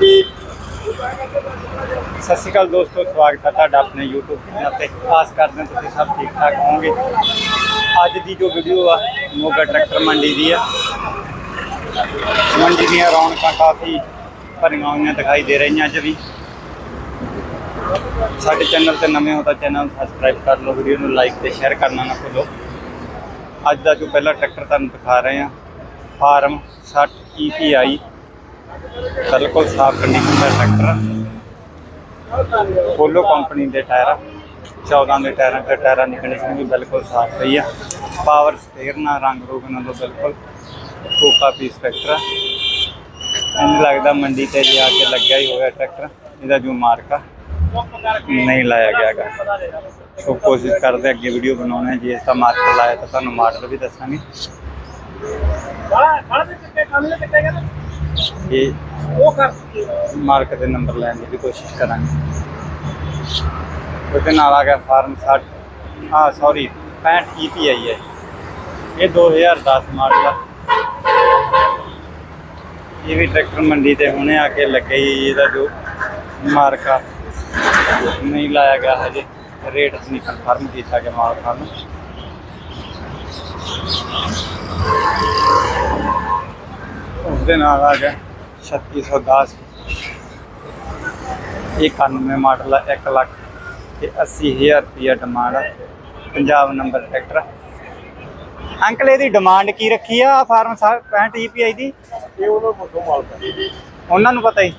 ਸਤਿ ਸ਼੍ਰੀ ਅਕਾਲ ਦੋਸਤੋ, ਸਵਾਗਤ ਹੈ ਤੁਹਾਡਾ ਆਪਣੇ YouTube ਚੈਨਲ ਤੇ। ਆਸ ਕਰਦੇ ਹਾਂ ਤੁਸੀਂ ਸਭ ਠੀਕ ਠਾਕ ਹੋਵੋਗੇ। ਅੱਜ ਦੀ ਜੋ ਵੀਡੀਓ ਆ, ਮੋਗਾ ਟਰੈਕਟਰ ਮੰਡੀ ਦੀ ਆ। ਮੰਡੀ ਦੀਆਂ ਰੌਣਕਾਂ ਕਾਫੀ ਭਰੀਆਂ ਹੋਈਆਂ ਦਿਖਾਈ ਦੇ ਰਹੀਆਂ ਅੱਜ ਵੀ। ਸਾਡੇ ਚੈਨਲ ਤੇ ਨਵੇਂ ਹੋ ਤਾਂ ਚੈਨਲ ਸਬਸਕ੍ਰਾਈਬ ਕਰ ਲਓ ਵੀਡੀਓ ਨੂੰ ਲਾਈਕ ਤੇ ਸ਼ੇਅਰ ਕਰਨਾ ਨਾ ਭੁੱਲੋ। ਅੱਜ ਦਾ ਜੋ ਪਹਿਲਾ ਟਰੈਕਟਰ ਤੁਹਾਨੂੰ ਦਿਖਾ ਰਹੇ ਹਾਂ, ਫਾਰਮ 60 EPI ਬਿਲਕੁਲ ਸਾਫ਼ ਕੰਡੀਸ਼ਨ ਦਾ ਟਰੈਕਟਰ ਪੋਲੋ ਕੰਪਨੀ ਦੇ ਟਾਇਰ 14 ਦੇ ਟਾਇਰਾਂ ਤੇ ਟਾਇਰਾਂ ਦੀ ਕੰਡੀਸ਼ਨ ਵੀ ਬਿਲਕੁਲ ਸਾਫ਼ ਪਈ ਆ। ਪਾਵਰ ਸਟੇਅਰ ਨਾਲ ਰੰਗ ਰੂਪ ਨਾਲ ਬਿਲਕੁਲ ਕੋਕਾ ਪੀ ਸਪੈਕਟਰ ਇੰਜ ਲੱਗਦਾ ਮੰਡੀ ਤੇ ਜਾ ਕੇ ਲੱਗਿਆ ਹੀ ਹੋਇਆ ਟਰੈਕਟਰ ਇਹਦਾ ਜੋ ਮਾਰਕਾ ਨਹੀਂ ਲਾਇਆ ਗਿਆ ਗਾ ਸੋ ਕੋਸ਼ਿਸ਼ ਕਰਦੇ ਅੱਗੇ ਵੀਡੀਓ ਬਣਾਉਣਾ ਜੇ ਇਸ ਦਾ ਮਾਰਕਾ ਲਾਇਆ ਤਾਂ ਤੁਹਾਨੂੰ ਮਾਡਲ ਵੀ ਦੱਸਾਂਗੇ। ਇਹ ਮਾਰਕ ਦੇ ਨੰਬਰ ਲੈਣ ਦੀ ਵੀ ਕੋਸ਼ਿਸ਼ ਕਰਾਂਗੇ। ਉਹਦੇ ਨਾਲ ਆ ਗਿਆ ਫਾਰਮ 60 ਹਾਂ ਸੌਰੀ 65 EPI ਹੈ। ਇਹ 2010 ਮਾਡਲ ਆ। ਇਹ ਵੀ ਟਰੈਕਟਰ ਮੰਡੀ ਤੇ ਹੁਣੇ ਆ ਕੇ ਲੱਗੇ ਇਹਦਾ ਜੋ ਮਾਰਕਾ ਨਹੀਂ ਲਾਇਆ ਗਿਆ ਹਜੇ। ਰੇਟ ਨਹੀਂ ਕਨਫਰਮ ਕੀਤਾ ਗਿਆ ਮਾਲਕਾਂ ਨੂੰ। ਉਸ ਦੇ ਨਾਲ ਆ ਗਿਆ 3610 ਇਹ 91 ਮਾਡਲ ਆ 1 ਲੱਖ ਤੇ 80000 ਰੁਪਇਆ ਡਿਮਾਂਡ ਆ। ਪੰਜਾਬ ਨੰਬਰ ਟਰੈਕਟਰ ਅੰਕਲ ਇਹਦੀ ਡਿਮਾਂਡ ਕੀ ਰੱਖੀ ਆ? ਫਾਰਮ 65 EPI ਦੀ? ਇਹ ਉਹਨਾਂ ਕੋਲ ਮਾਲਕ ਹੈ ਉਹਨਾਂ ਨੂੰ ਪਤਾ ਹੀ?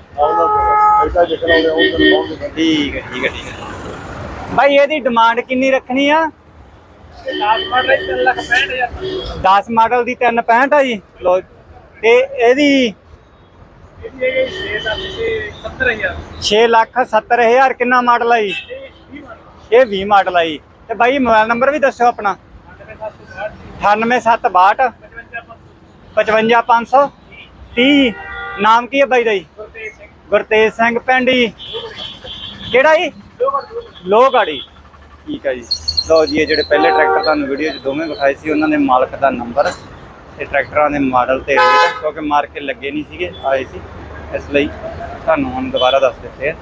ਐਡਾ ਜਿਕਰ ਆਉਂਦੇ ਠੀਕ ਹੈ ਠੀਕ ਹੈ ਠੀਕ ਹੈ। ਭਾਈ ਇਹਦੀ ਡਿਮਾਂਡ ਕਿੰਨੀ ਰੱਖਣੀ ਆ? 10 ਮਾਡਲ ਦੀ 365 ਆ ਜੀ। ਲੋ ਤੇ ਇਹਦੀ 6 ਲੱਖ 70 ਹਜ਼ਾਰ ਕਿੰਨਾ ਮਾਡਲ ਆ ਜੀ? ਇਹ 20 ਮਾਡਲ ਆ ਜੀ। ਤੇ ਬਾਈ ਮੋਬਾਈਲ ਨੰਬਰ ਵੀ ਦੱਸਿਓ ਆਪਣਾ। 98762 55530 ਨਾਮ ਕੀ ਹੈ ਬਾਈ ਦਾ ਜੀ? ਗੁਰਤੇਜ ਸਿੰਘ ਪਿੰਡ ਜੀ। ਕਿਹੜਾ ਜੀ? ਲੋਹਗਾੜੀ। ਠੀਕ ਆ ਜੀ। ਲਓ ਜੀ, ਇਹ ਜਿਹੜੇ ਪਹਿਲੇ ਟਰੈਕਟਰ ਤੁਹਾਨੂੰ ਵੀਡੀਓ 'ਚ ਦੋਵੇਂ ਵਿਖਾਏ ਸੀ, ਉਹਨਾਂ ਦੇ ਮਾਲਕ ਦਾ ਨੰਬਰ ਤੇ ਟਰੈਕਟਰਾਂ ਦੇ ਮਾਡਲ ਤੇ ਰੇਟ ਕਿਉਂਕਿ ਮਾਰਕੀਟ ਲੱਗੇ ਨਹੀਂ ਸੀਗੇ, ਆਏ ਸੀ। ਇਸ ਲਈ ਤੁਹਾਨੂੰ ਹੁਣ ਦੁਬਾਰਾ ਦੱਸ ਦਿੱਤੇ ਆ।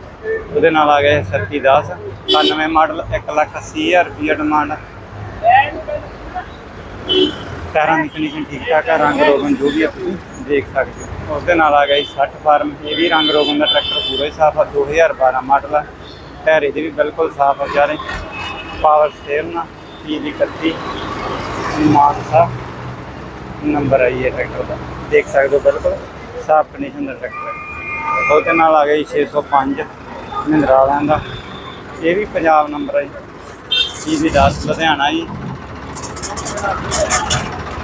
ਉਹਦੇ ਨਾਲ ਆ ਗਏ 3710 91 ਮਾਡਲ 180000 ਰੁਪਏ ਡਿਮਾਂਡ ਟਾਇਰਾਂ ਦੀ ਕੰਡੀਸ਼ਨ ਠੀਕ ਠਾਕ ਆ, ਰੰਗ ਰੋਗਨ ਜੋ ਵੀ ਆ ਤੁਸੀਂ ਦੇਖ ਸਕਦੇ ਹੋ। ਉਸ ਦੇ ਨਾਲ ਆ ਗਿਆ ਜੀ 60 ਫਾਰਮ, ਇਹ ਵੀ ਰੰਗ ਰੋਗਨ ਦਾ ਟਰੈਕਟਰ ਪੂਰਾ ਹੀ ਸਾਫ਼ ਆ 2012 ਮਾਡਲ ਆ। ਟਾਇਰ ਇਹਦੇ ਵੀ ਬਿਲਕੁਲ ਸਾਫ਼ ਆ ਵਿਚਾਰੇ। ਪਾਵਰ ਸਟੇਅਰਿੰਗ ਨਾ ਪੀਲੀ 31 ਮਾਨਸਾ। ਨੰਬਰ ਆਈ ਹੈ ਟਰੈਕਟਰ ਦਾ। ਦੇਖ ਸਕਦੇ ਹੋ ਬਿਲਕੁਲ, ਸਾਫ਼ ਕੰਡੀਸ਼ਨ ਦਾ ਟਰੈਕਟਰ ਉਹਦੇ ਨਾਲ ਆ ਗਿਆ ਜੀ? 605 ਮਹਿੰਦਰਾ ਵਾਲਿਆਂ ਦਾ। ਇਹ ਵੀ ਪੰਜਾਬ ਨੰਬਰ ਹੈ ਜੀ। ਇਹ ਵੀ 10 ਲੁਧਿਆਣਾ ਜੀ।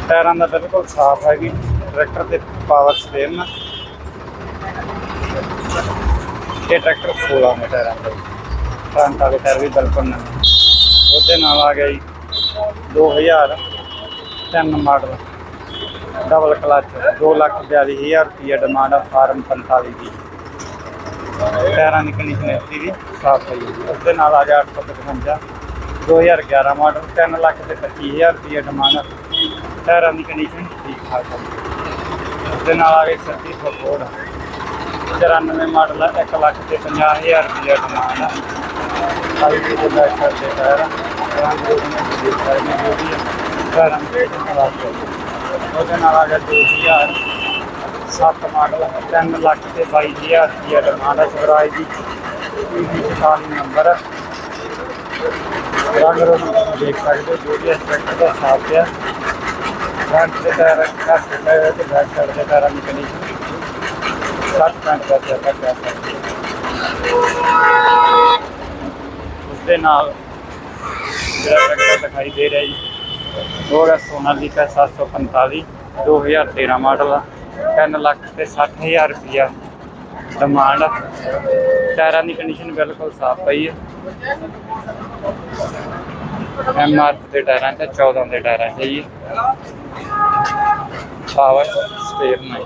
ਟਾਇਰਾਂ ਦਾ ਬਿਲਕੁਲ ਸਾਫ਼ ਹੈਗੀ ਟਰੈਕਟਰ ਤੇ ਪਾਵਰ ਸਟੇਅਰਿੰਗ ਇਹ ਟਰੈਕਟਰ 16 ਦੇ ਟਾਇਰਾਂ ਦਾ ਫਰੰਟ ਵਾਲੇ ਟਾਇਰ ਵੀ ਬਿਲਕੁਲ ਨਵੇਂ। ਉਹਦੇ ਨਾਲ ਆ ਗਿਆ ਜੀ। 2000 ਤਿੰਨ ਮਾਡਲ ਡਬਲ ਕਲਚ 2 ਲੱਖ 42000 ਰੁਪਏ ਡਿਮਾਂਡ ਆ ਫਾਰਮ 45 ਦੀ। ਟਾਇਰਾਂ ਦੀ ਕੰਡੀਸ਼ਨ ਇਸ ਦੀ ਵੀ ਸਾਫ਼ ਹੈ ਉਸ ਦੇ ਨਾਲ ਆ ਗਿਆ 855 2011 ਮਾਡਲ 3 ਲੱਖ ਤੇ 25000 ਰੁਪਏ ਡਿਮਾਂਡ ਟਾਇਰਾਂ ਦੀ ਕੰਡੀਸ਼ਨ ਠੀਕ ਠਾਕ ਹੈ ਉਸ ਦੇ ਨਾਲ ਆ ਗਿਆ 36 ਫੋਰਡ 94 ਮਾਡਲ 1 ਲੱਖ ਤੇ 50000 ਰੁਪਏ ਡਿਮਾਂਡ ਆ। ਆਈ ਵੀ ਦੇ ਟਾਇਰ ਰੰਗ ਦੇ ਵਿੱਚ ਦੇਖਾਈ ਨਹੀਂ ਹੋਈ ਹੈ ਟਾਇਰਾਂ ਦੇ ਨਾਲ ਆ। ਗਿਆ ਉਹਦੇ ਨਾਲ ਆ ਗਿਆ 2000 7 ਮਾਡਲ 3 ਲੱਖ ਤੇ 22000 ਰੁਪਏ ਡਿਮਾਂਡ ਆ ਸਵਰਾਜ ਦੀ। ਇਹ 44 ਨੰਬਰ ਆ। ਰੰਗ ਰੂਪ ਦੇਖ ਸਕਦੇ ਹੋ, ਜੋ ਵੀ ਐਸਪੈਕਟ ਦਾ ਸਾਫ਼ ਹੈ ਫਰੰਟ ਦੇ ਟਾਇਰ ਘੱਟ ਟੁੱਟੇ ਹੋਏ ਤੇ ਬੈਕ ਸਾਈਡ ਦੇ ਟਾਇਰਾਂ ਦੀ ਕੰਡੀਸ਼ਨ 60 ਦਾ ਚੱਕਰ ਕਰ ਸਕਦੇ ਉਸ ਦੇ ਨਾਲ ਜਿਹੜਾ ਟਰੈਕਟਰ ਦਿਖਾਈ ਦੇ ਰਿਹਾ ਜੀ ਉਹ ਹੈ ਸੋਨਾਲੀਕਾ 745 2013 ਮਾਡਲ ਆ 3 ਲੱਖ ਤੇ 60000 ਰੁਪਇਆ ਡਿਮਾਂਡ ਟਾਇਰਾਂ ਦੀ ਕੰਡੀਸ਼ਨ ਬਿਲਕੁਲ ਸਾਫ਼ ਪਈ ਹੈ। ਐਮ ਆਰ ਦੇ ਟਾਇਰਾਂ ਤੇ 14 ਦੇ ਟਾਇਰਾਂ ਤੇ ਜੀ। ਪਾਵਰ ਸਟੇਅਰ ਨਹੀਂ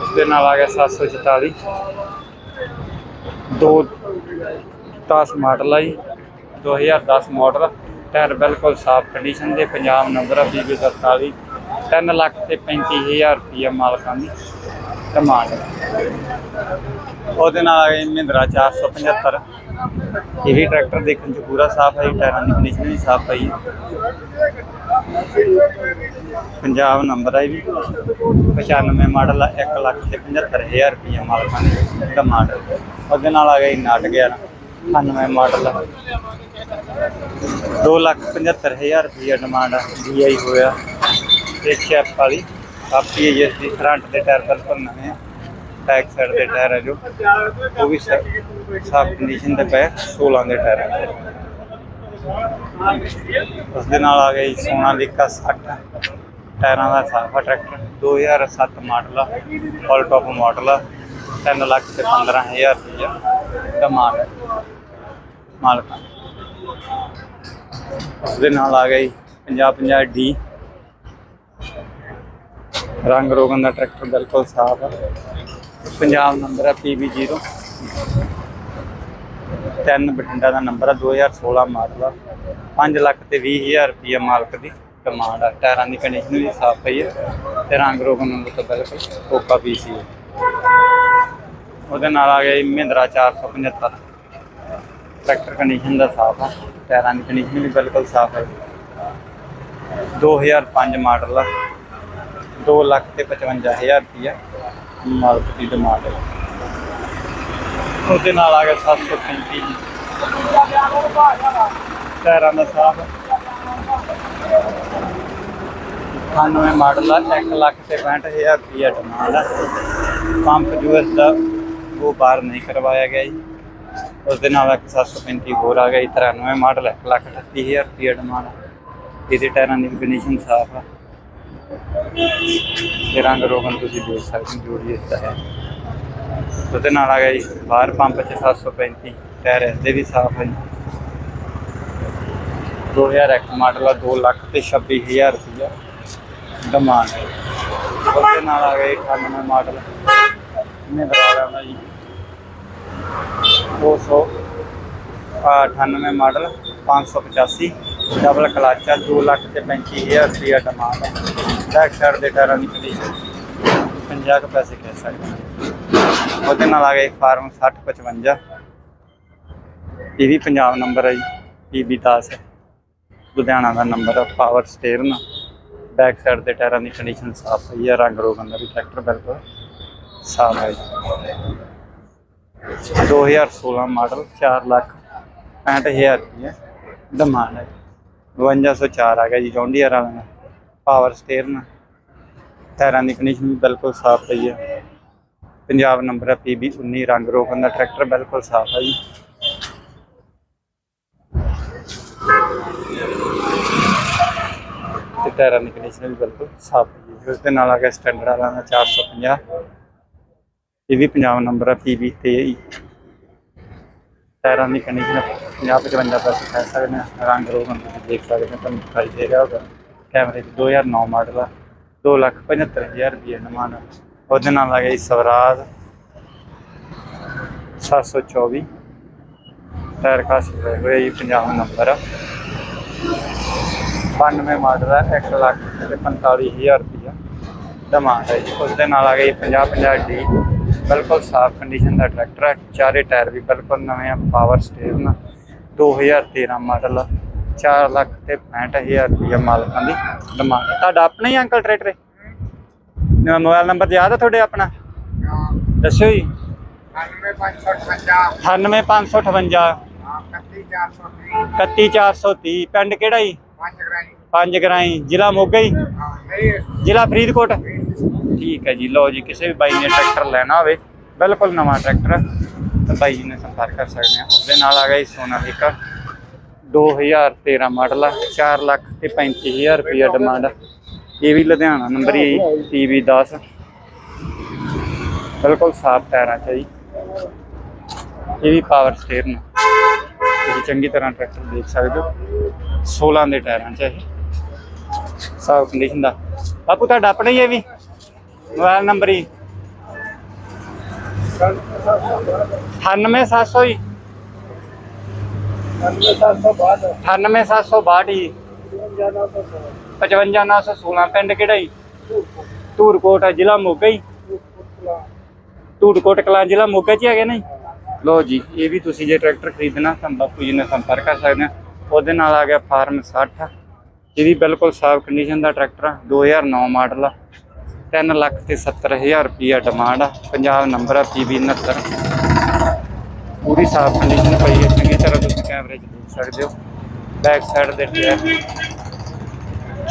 ਉਸ ਦੇ ਨਾਲ ਆ ਗਿਆ 744 ਦੋ 10 ਮਾਡਲ ਆ ਜੀ 2010 ਮਾਡਲ। ਟਾਇਰ ਬਿਲਕੁਲ ਸਾਫ਼ ਕੰਡੀਸ਼ਨ ਦੇ, ਪੰਜਾਬ ਨੰਬਰ ਆ BB 47 3 ਲੱਖ ਤੇ 35000 ਰੁਪਏ ਮਾਲਕਾਂ ਦੀ ਡਿਮਾਂਡ ਉਹਦੇ ਨਾਲ ਆ ਗਈ ਮਹਿੰਦਰਾ 475 ਇਹ ਵੀ ਟਰੈਕਟਰ ਦੇਖਣ ਚ ਪੂਰਾ ਸਾਫ਼ ਹੈ ਟਾਇਰਾਂ ਦੀ ਕੰਡੀਸ਼ਨ ਵੀ ਸਾਫ਼ ਪਈ ਹੈ ਪੰਜਾਬ ਨੰਬਰ ਹੈ ਵੀ। 95 ਮਾਡਲ ਆ 1 ਲੱਖ ਤੇ 75000 ਰੁਪਏ ਮਾਲਕਾਂ ਦੀ ਡਿਮਾਂਡ ਉਹਦੇ ਨਾਲ ਆ ਗਈ ਨਾਟ 11 98 ਮਾਡਲ। ਆ 2 ਲੱਖ 75000 ਰੁਪਏ ਡਿਮਾਂਡ ਆ DI ਹੋਇਆ। ਇੱਕ ਸ਼ੈਪ ਵਾਲੀ ਆਪੀ ਹੈ ਜਿਸ ਦੀ ਫਰੰਟ ਦੇ ਟਾਇਰ ਬਿਲਕੁਲ ਨਵੇਂ ਆ। ਬੈਕ ਸਾਈਡ ਦੇ ਟਾਇਰ ਹੈ ਜੋ। ਉਹ ਵੀ ਸਾਫ਼ ਕੰਡੀਸ਼ਨ ਦੇ ਪਏ 16 ਦੇ ਟਾਇਰ ਆ। ਉਸ ਦੇ ਨਾਲ ਆ ਗਈ ਸੋਨਾਲੀਕਾ 60 ਟਾਇਰਾਂ ਦਾ ਸਾਫਾ ਟਰੈਕਟਰ 2007 ਮਾਡਲ ਆ ਆਲ ਟੌਪ ਮਾਡਲ ਆ। 3 ਲੱਖ ਤੇ 15000 ਰੁਪਇਆ ਡਿਮਾਂਡ ਮਾਲਕਾਂ ਉਸ ਦੇ ਨਾਲ ਆ ਗਈ 50 50 ਡੀ। ਰੰਗ ਰੋਗਨ ਦਾ ਟਰੈਕਟਰ ਬਿਲਕੁਲ ਸਾਫ਼ ਹੈ ਪੰਜਾਬ ਨੰਬਰ ਹੈ PB0 ਤਿੰਨ ਬਠਿੰਡਾ ਦਾ ਨੰਬਰ ਆ 2016 ਮਾਡਲ ਆ। 5 ਲੱਖ ਤੇ 20000 ਰੁਪਏ ਮਾਲਕ ਦੀ ਕਮਾਂਡ ਆ। ਟਾਇਰਾਂ ਦੀ ਕੰਡੀਸ਼ਨ ਵੀ ਸਾਫ਼ ਪਈ ਹੈ ਤੇ ਰੰਗ ਰੋਗਨ ਨੂੰ ਤਾਂ ਬਿਲਕੁਲ ਕੋਕਾ ਪੀਸੀ ਹੈ ਉਹਦੇ ਨਾਲ ਆ ਗਿਆ ਜੀ ਮਹਿੰਦਰਾ 475 ਟਰੈਕਟਰ ਕੰਡੀਸ਼ਨ ਦਾ ਸਾਫ਼ ਆ, ਟਾਇਰਾਂ ਦੀ ਕੰਡੀਸ਼ਨ ਵੀ ਬਿਲਕੁਲ ਸਾਫ਼ ਹੈ 2005 ਮਾਡਲ ਆ 2 ਲੱਖ ਤੇ 55000 ਰੁਪਇਆ ਮਾਲਕ ਦੀ ਡਿਮਾਂਡ ਹੈ ਉਹਦੇ ਨਾਲ ਆ ਗਿਆ 735 ਜੀ। ਟਾਇਰਾਂ ਦਾ ਸਾਫ਼ 98 ਮਾਡਲ ਆ 1 ਲੱਖ ਤੇ 65000 ਰੁਪਇਆ ਡਿਮਾਂਡ ਆ। ਪੰਪ ਯੂਐਸ ਦਾ ਉਹ ਬਾਹਰ ਨਹੀਂ ਕਰਵਾਇਆ ਗਿਆ ਜੀ। ਉਸ ਦੇ ਨਾਲ ਇੱਕ 735 ਹੋਰ ਆ ਗਿਆ ਜੀ 93 ਮਾਡਲ 1 ਲੱਖ 38000 ਰੁਪਇਆ ਡਿਮਾਂਡ ਆ। ਇਹਦੇ ਟਾਇਰਾਂ ਦੀ ਕੰਡੀਸ਼ਨ ਸਾਫ਼ ਆ। ਇਹ ਰੰਗ ਰੋਗਨ ਤੁਸੀਂ ਦੇਖ ਸਕਦੇ ਹੋ ਜੋੜੀ ਦਿੱਤਾ ਹੈ। ਉਹਦੇ ਨਾਲ ਆ ਗਿਆ ਜੀ, ਬਾਹਰ ਪੰਪ 'ਚ 735 ਟਾਇਰ ਇਸਦੇ ਵੀ ਸਾਫ਼ ਹੈ ਜੀ। 2001 ਮਾਡਲ ਆ 2 ਲੱਖ ਤੇ 26000 ਰੁਪਇਆ ਡਿਮਾਂਡ ਹੈ ਉਹਦੇ ਨਾਲ ਆ ਗਿਆ ਜੀ 98 ਮਾਡਲ। ਇਹਨੇ ਬਰਾਬਰ ਦਾ ਜੀ। 200 ਆ 98 ਮਾਡਲ 585 ਡਬਲ ਕਲਾਚਾ ਆ 2 ਲੱਖ ਤੇ 35000 ਰੁਪਇਆ ਡਿਮਾਂਡ ਹੈ ਬੈਕ ਸਾਈਡ ਦੇ ਟਾਇਰਾਂ ਦੀ ਕੰਡੀਸ਼ਨ 50 ਕੁ ਪੈਸੇ ਕਹਿ ਸਕਦੇ ਉਹਦੇ ਨਾਲ ਆ ਗਏ ਫਾਰਮ 6055 ਇਹ ਵੀ ਪੰਜਾਬ ਨੰਬਰ ਹੈ ਜੀ ਪੀਬੀ 10 ਲੁਧਿਆਣਾ ਦਾ ਨੰਬਰ ਹੈ ਪਾਵਰ ਸਟੇਰਨ ਬੈਕ ਸਾਈਡ ਦੇ ਟਾਇਰਾਂ ਦੀ ਕੰਡੀਸ਼ਨ ਸਾਫ਼ ਹੈ ਰੰਗ ਰੋਗਨ ਦਾ ਵੀ ਟਰੈਕਟਰ ਬਿਲਕੁਲ ਸਾਫ਼ ਹੈ ਜੀ। 2016 ਮਾਡਲ 4 ਲੱਖ 65000 ਰੁਪਏ ਡਿਮਾਂਡ ਹੈ 5204 ਆ ਗਿਆ ਜੀ ਜੌਂਡੀਅਰ ਵਾਲਾ ਦਾ। ਪਾਵਰ ਸਟੀਅਰਿੰਗ ਟਾਇਰਾਂ ਦੀ ਕੰਡੀਸ਼ਨ ਵੀ ਬਿਲਕੁਲ ਸਾਫ਼ ਪਈ ਹੈ ਪੰਜਾਬ ਨੰਬਰ ਹੈ PB 19 ਰੰਗ ਰੋਗਨ ਦਾ ਟਰੈਕਟਰ ਬਿਲਕੁਲ ਸਾਫ਼ ਹੈ ਜੀ। ਤੇ ਟਾਇਰਾਂ ਦੀ ਕੰਡੀਸ਼ਨ ਵੀ ਬਿਲਕੁਲ ਸਾਫ਼ ਹੈ ਜੀ। ਉਸ ਦੇ ਨਾਲ ਆ ਗਿਆ ਸਟੈਂਡਰਡ ਵਾਲਾ ਦਾ 450 ਇਹ ਵੀ ਪੰਜਾਬ ਨੰਬਰ ਹੈ PB 23 ਟਾਇਰਾਂ ਦੀ ਕੰਡੀਸ਼ਨ 50 55 ਪੈਸੇ ਕਹਿ ਸਕਦੇ ਹਾਂ, ਰੰਗ ਰੋਗਨ ਤੁਸੀਂ ਦੇਖ ਸਕਦੇ ਹੋ, ਤੁਹਾਨੂੰ ਦਿਖਾਈ ਦੇ ਰਿਹਾ ਹੋਗਾ ਕੈਮਰੇ 'ਚ 2009 ਮਾਡਲ ਆ 2 ਲੱਖ 75000 ਰੁਪਏ ਨਮਾਨ ਉਹਦੇ ਨਾਲ ਆ ਗਿਆ ਜੀ ਸਵਰਾਜ 724 ਟਾਇਰ ਖਾਸ ਹੋਏ ਜੀ 50 ਨੰਬਰ ਆ। 92 ਮਾਡਲ ਆ 1 ਲੱਖ ਤੇ 45000 ਰੁਪਏ ਡਿਮਾਂਡ ਹੈ ਜੀ। ਉਸ ਦੇ ਨਾਲ ਆ ਗਈ ਜੀ 50 50 ਡੀ। ਬਿਲਕੁਲ ਸਾਫ਼ ਕੰਡੀਸ਼ਨ ਦਾ ਟਰੈਕਟਰ ਹੈ। ਚਾਰੇ ਟਾਇਰ ਵੀ ਬਿਲਕੁਲ ਨਵੇਂ ਆ ਪਾਵਰ ਸਟੀਅਰਿੰਗ 2013 ਮਾਡਲ ਆ। 4 ਲੱਖ ਤੇ 65000 ਰੁਪਏ ਮਾਲਕਾਂ ਦੀ ਡਿਮਾਂਡ ਤੁਹਾਡਾ ਆਪਣਾ ਹੀ ਅੰਕਲ ਟਰੈਕਟਰ ਹੈ ਮੋਬਾਈਲ ਨੰਬਰ ਯਾਦ ਹੈ ਤੁਹਾਡੇ ਆਪਣਾ? ਦੱਸਿਓ ਜੀ। 98558 31430 ਪਿੰਡ ਕਿਹੜਾ ਜੀ? ਪੰਜ ਗਰਾਈ। ਜ਼ਿਲ੍ਹਾ ਮੋਗਾ ਜੀ? ਜ਼ਿਲ੍ਹਾ ਫਰੀਦਕੋਟ? ਠੀਕ ਹੈ ਜੀ। ਲਓ ਜੀ, ਕਿਸੇ ਵੀ ਬਾਈ ਨੇ ਟਰੈਕਟਰ ਲੈਣਾ ਹੋਵੇ, ਬਿਲਕੁਲ ਨਵਾਂ ਟਰੈਕਟਰ ਤਾਂ ਬਾਈ ਜੀ ਨੇ ਸੰਪਰਕ ਕਰ ਸਕਦੇ ਆ ਉਸਦੇ ਨਾਲ ਆ ਗਿਆ ਜੀ ਸੋਨਾਲੀਕਾ 2013 ਮਾਡਲ ਆ 4 ਲੱਖ ਤੇ 35000 ਰੁਪਇਆ ਡਿਮਾਂਡ ਆ। ਇਹ ਵੀ ਲੁਧਿਆਣਾ ਨੰਬਰ ਹੀ ਹੈ ਟੀਵੀ 10 ਬਿਲਕੁਲ ਸਾਫ਼ ਟਾਇਰਾਂ ਚ ਹੈ ਜੀ। ਇਹ ਵੀ ਪਾਵਰ ਸਟੀਅਰਿੰਗ ਤੁਸੀਂ ਚੰਗੀ ਤਰ੍ਹਾਂ ਟਰੈਕਟਰ ਦੇਖ ਸਕਦੇ ਹੋ। 16 ਦੇ ਟਾਇਰਾਂ ਚ ਇਹ। ਸਾਫ਼ ਕੰਡੀਸ਼ਨ ਦਾ। ਬਾਪੂ, ਤੁਹਾਡਾ ਆਪਣਾ ਹੀ ਹੈ ਵੀ? ਮੋਬਾਈਲ ਨੰਬਰ ਹੀ। 98700 ਜੀ 98762 ਜੀ 55916 ਪਿੰਡ ਕਿਹੜਾ ਜੀ? ਧੂਰਕੋਟ ਹੈ ਜ਼ਿਲ੍ਹਾ ਮੋਗਾ ਜੀ ਧੂੜਕੋਟ ਕਲਾਂ, ਜ਼ਿਲ੍ਹਾ ਮੋਗਾ 'ਚ ਹੈਗੇ ਨਾ ਜੀ? ਲੋ ਜੀ, ਇਹ ਵੀ ਤੁਸੀਂ ਜੇ ਟਰੈਕਟਰ ਖਰੀਦਣਾ, ਤਾਂ ਬਾਪੂ ਜੀ ਨਾਲ ਸੰਪਰਕ ਕਰ ਸਕਦੇ ਆ ਉਹਦੇ ਨਾਲ ਆ ਗਿਆ ਫਾਰਮ 60 ਇਹ ਵੀ ਬਿਲਕੁਲ ਸਾਫ਼ ਕੰਡੀਸ਼ਨ ਦਾ ਟਰੈਕਟਰ ਆ 2009 ਮਾਡਲ ਆ। 3 ਲੱਖ ਤੇ 70000 ਰੁਪਿਆ ਡਿਮਾਂਡ ਆ। ਪੰਜਾਬ ਨੰਬਰ ਆ PB 69 ਪੂਰੀ ਸਾਫ਼ ਕੰਡੀਸ਼ਨ ਪਈ ਹੈ। ਚੰਗੀ ਤਰ੍ਹਾਂ ਤੁਸੀਂ ਕੈਮਰੇ 'ਚ ਦੇਖ ਸਕਦੇ ਹੋ। ਬੈਕ ਸਾਈਡ ਦੇ ਟਾਇਰ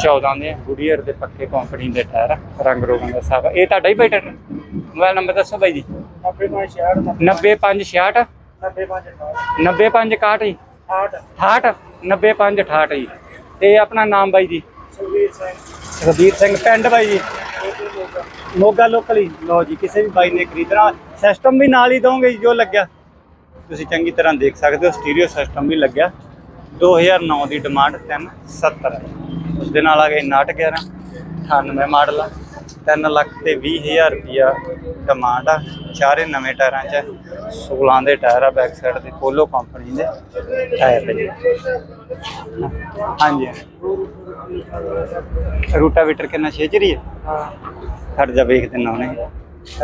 14 ਦੇ ਗੁਡੀਅਰ ਦੇ ਪੱਕੇ ਕੰਪਨੀ ਦੇ ਟਾਇਰ ਰੰਗ ਰੋਗਨ ਦਾ ਸਾਫ਼। ਇਹ ਤੁਹਾਡਾ ਹੀ ਬਾਈ ਟਰੈਕਟਰ? ਮੋਬਾਈਲ ਨੰਬਰ ਦੱਸੋ ਬਾਈ ਜੀ। 95 9566 9561 ਜੀ। 68 9568 ਜੀ। ਤੇ ਆਪਣਾ ਨਾਮ ਬਾਈ ਜੀ? ਸੁਖਵੀਰ ਸਿੰਘ। ਰਵੀਰ ਸਿੰਘ। ਪਿੰਡ ਬਾਈ ਜੀ? ਮੋਗਾ ਲੋਕਲ ਹੀ। ਲੋ ਜੀ, ਕਿਸੇ ਵੀ ਬਾਈ ਨੇ ਖਰੀਦਣਾ ਸਿਸਟਮ ਵੀ ਨਾਲ ਹੀ ਦੋਗੇ ਜੋ ਲੱਗਿਆ। ਤੁਸੀਂ ਚੰਗੀ ਤਰ੍ਹਾਂ ਦੇਖ ਸਕਦੇ ਹੋ ਸਟੀਰੀਓ ਸਿਸਟਮ ਵੀ ਲੱਗਿਆ। 2009 ਦੀ ਡਿਮਾਂਡ 370 ਹੈ ਉਸ ਦੇ ਨਾਲ ਆ ਗਏ 911 98 ਮਾਡਲ ਆ। 3 ਲੱਖ ਤੇ 20000 ਰੁਪਿਆ ਡਿਮਾਂਡ ਆ। ਚਾਰੇ ਨਵੇਂ ਟਾਇਰਾਂ 'ਚ 16 ਦੇ ਟਾਇਰ ਆ ਬੈਕ ਸਾਈਡ ਦੇ ਪੋਲੋ ਕੰਪਨੀ ਦੇ ਟਾਇਰ ਨੇ। ਹਾਂਜੀ ਰੂਟਾਵੇਟਰ ਕਿੰਨਾ ਛੇਜਰੀ ਹੈ ਹਾਂ ਖੜ ਜਾ, ਵੇਖ ਦਿਨਾ ਉਹਨੇ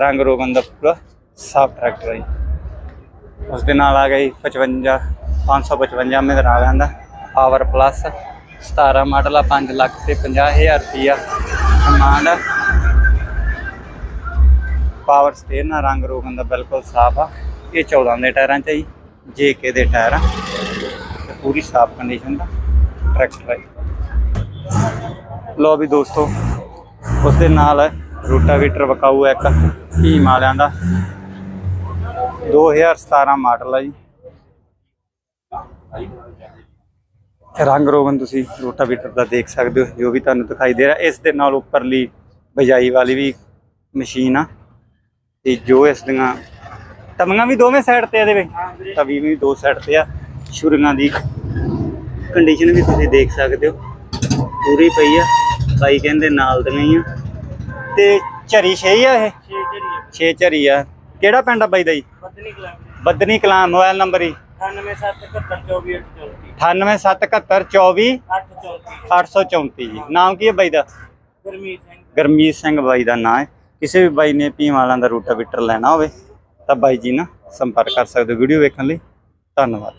ਰੰਗ ਰੋਗਨ ਦਾ ਪੂਰਾ ਸਾਫ਼ ਟਰੈਕਟਰ ਹੈ ਜੀ। ਉਸ ਦੇ ਨਾਲ ਆ ਗਈ 55 555 ਮੇ ਦਾ ਆ ਜਾਂਦਾ ਪਾਵਰ ਪਲੱਸ 17 ਮਾਡਲ ਆ 5 ਲੱਖ ਤੇ 50000 ਰੁਪਿਆ ਡਿਮਾਂਡ ਆ। ਪਾਵਰ ਸਟੇਅਰ ਨਾਲ ਰੰਗ ਰੋਗਨ ਦਾ ਬਿਲਕੁਲ ਸਾਫ਼ ਆ। ਇਹ 14 ਦੇ ਟਾਇਰਾਂ ਚ ਆ ਜੀ, ਜੇਕੇ ਦੇ ਟਾਇਰ। ਆ ਤੇ ਪੂਰੀ ਸਾਫ਼ ਕੰਡੀਸ਼ਨ ਦਾ ਟਰੈਕਟਰ ਹੈ ਲੋ ਵੀ ਦੋਸਤੋ ਉਸ ਦੇ ਨਾਲ ਰੂਟਾਵੀਟਰ ਵਕਾਊ ਇੱਕ ਭੀਮ ਵਾਲਿਆਂ ਦਾ। 2017 ਮਾਡਲ ਆ ਜੀ। ਰੰਗ ਰੋਗਨ ਤੁਸੀਂ ਰੂਟਾਵੀਟਰ ਦਾ ਦੇਖ ਸਕਦੇ ਹੋ, ਜੋ ਵੀ ਤੁਹਾਨੂੰ ਦਿਖਾਈ ਦੇ ਰਿਹਾ। ਇਸ ਦੇ ਨਾਲ ਉੱਪਰਲੀ ਬਜਾਈ ਵਾਲੀ ਵੀ ਮਸ਼ੀਨ ਆ। ਤੇ ਜੋ ਇਸ ਦੀਆਂ ਤਵੀਆਂ ਵੀ ਦੋਵੇਂ ਸਾਈਡ ਤੇ ਆ ਇਹਦੇ ਵਿੱਚ। ਤਵੀ ਵੀ ਦੋ ਸਾਈਡ ਤੇ ਆ। ਛੁਰੀਆਂ ਦੀ ਕੰਡੀਸ਼ਨ ਵੀ ਤੁਸੀਂ ਦੇਖ ਸਕਦੇ ਹੋ। ਪੂਰੀ ਪਈ ਆ। ਬਾਈ ਕਹਿੰਦੇ ਨਾਲ ਦੀਆਂ ਹੀ ਆ। ਤੇ ਝਰੀ ਛੇ ਆ ਇਹ? ਛੇ ਜਿਹੜੀ ਛੇ ਝਰੀ ਆ। ਕਿਹੜਾ ਪਿੰਡ ਆ ਬਾਈ ਦਾ ਜੀ? ਬਦਨੀ ਕਲਾਂ। ਬੱਦਨੀ ਕਲਾਂ ਮੋਬਾਈਲ ਨੰਬਰ ਹੀ 977124 987124 834 834 ਜੀ। ਨਾਮ ਕੀ ਹੈ ਬਾਈ ਦਾ? ਗਰਮੀਤ ਸਿੰਘ। ਗਰਮੀਤ ਸਿੰਘ ਬਾਈ ਦਾ ਨਾਮ ਹੈ। ਕਿਸੇ ਵੀ ਬਾਈ ਨੇ ਭੀਮ ਵਾਲਾਂ ਦਾ ਰੂਟਾਵੀਟਰ ਲੈਣਾ ਹੋਵੇ ਤਾਂ ਬਾਈ ਜੀ ਨਾਲ ਸੰਪਰਕ ਕਰ ਸਕਦੇ ਹੋ ਵੀਡੀਓ ਵੇਖਣ ਲਈ। ਧੰਨਵਾਦ।